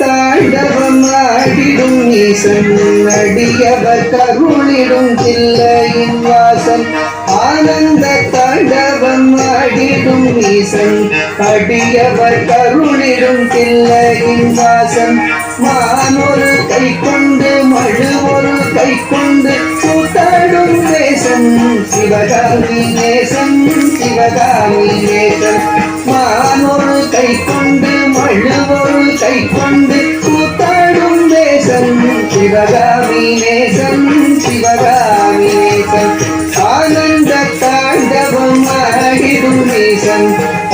தாண்டவம் ஆடிடும் ஈசன் அடியவர் கருளிடும் தில்லையின் வாசன். ஆனந்த தாண்டவம் ஆடிடும் ஈசன் அடியவர் கருளிடும் தில்லையின் வாசன். மானொரு கை கொண்டு மழு ஒரு கை கொண்டு கூத்தாடும் தேசம் சிவகாமி நேசம் சிவகாமி நேசம் மானொரு கை கொண்டு மழு கை கொண்டு கூத்தாடும் தேசம் சிவகாமி நேசம் சிவகாமி நேசம் ஆனந்த தாண்டவம் ஆடிடும் நேசம்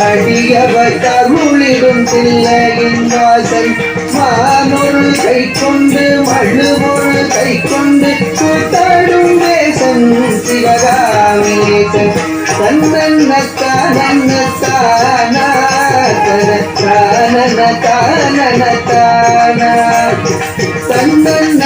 அடியவர் கருளிடும் தில்லையின் வாசல். மானொரு கை கொண்டு மழு கை கொண்டு கூத்தாடும் தேசம் சிவகாமி நேசம் தன்னன்ன தானன்ன தானன தானா தன்னன்ன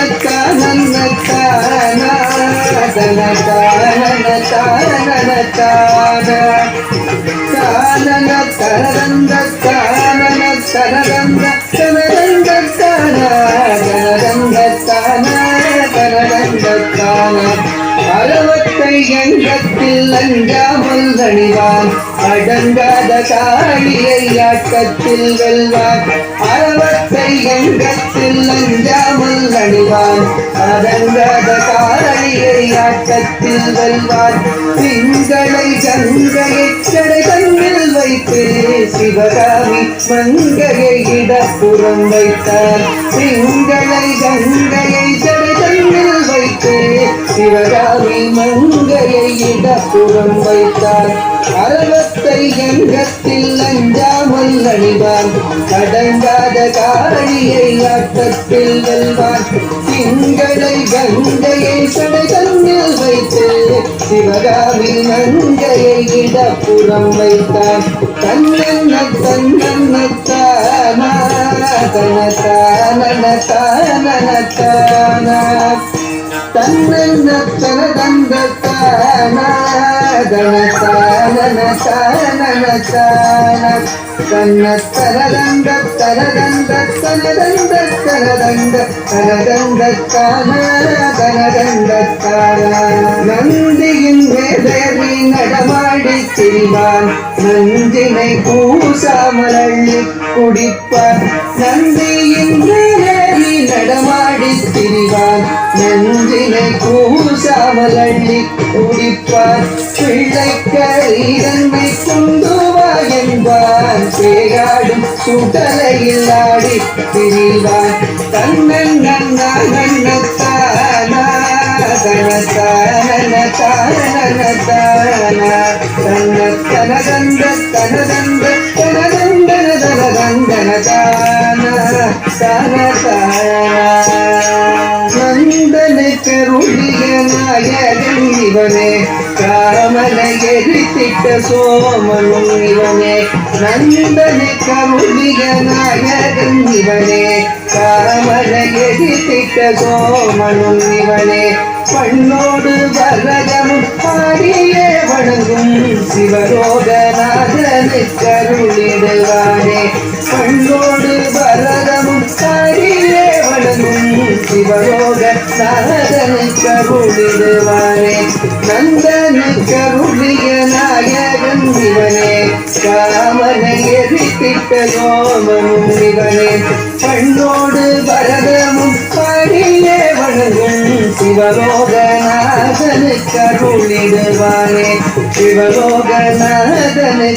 எங்கத்தில் அஞ்சாமல் அணிவான் அடங்காத தாயை ஆட்டத்தில் வெல்வான் அறவத்தை எங்கத்தில் அஞ்சாமல் அணிவான் அடங்காத தாயை ஆட்டத்தில் வெல்வான் திங்களை கங்கையை கடை கண்ணில் வைத்து சிவகாமி மங்கையை இடப்புறம் வைத்தார். திங்களை கங்கை சிவகாமி மங்கையை இடப்புறம் வைத்தார். அறவத்தை எங்கத்தில் அஞ்சாமல் அணிவான் கடங்காத காளியை ஆட்டத்தில் வெல்வான் திங்களை கங்கையை சடைதன்னில் வைத்து சிவகாமி மங்கையை இடப்புறம் வைத்தான் தன்னன்ன தன்னன்ன தன்னன்ன தன தானன தன்ன தனதந்த தனதந்த தனதந்த தனதந்த தனதந்த தனதந்த நந்தியின் மேதேறி நடமாடி திரிவான் நந்தினை பூசாமல் குடிப்பான் நந்தியின் மேலேறி நடமாடி திரிவான் நந்தினை கூசாமலள்ளி குடிப்பார் குடிப்பான் பிள்ளைக்கரீரன்மை கொண்டு வா என்பான் சுடலையில் ஆடி திரிவான் தன்னன் நன்னா நன்னத்தானா தனத்தான தான தான தன்ன தனதந்த தனதந்த தனதந்தன தனதந்தன தான தன காமனை எரித்திட்ட சோமனும் இவனே நந்தனை கருளிய நாயகன் இவனே. காமனை எரித்திட்ட சோமனும் இவனே பண்ணோடு வரதமும் பாடியே வணங்கும் சிவரோகநாதனை கருளிடுவானே சிவரோக நாதனை கருளிடுவானே நந்தனை கருளிய நாயகன் இவனே. காமனை எரித்திட்ட சோமனும் இவனே. பண்ணோடு பரதமும் பாடியே வணங்கும் சிவலோகநாதனு கருளிடுவானே சிவலோகநாதனு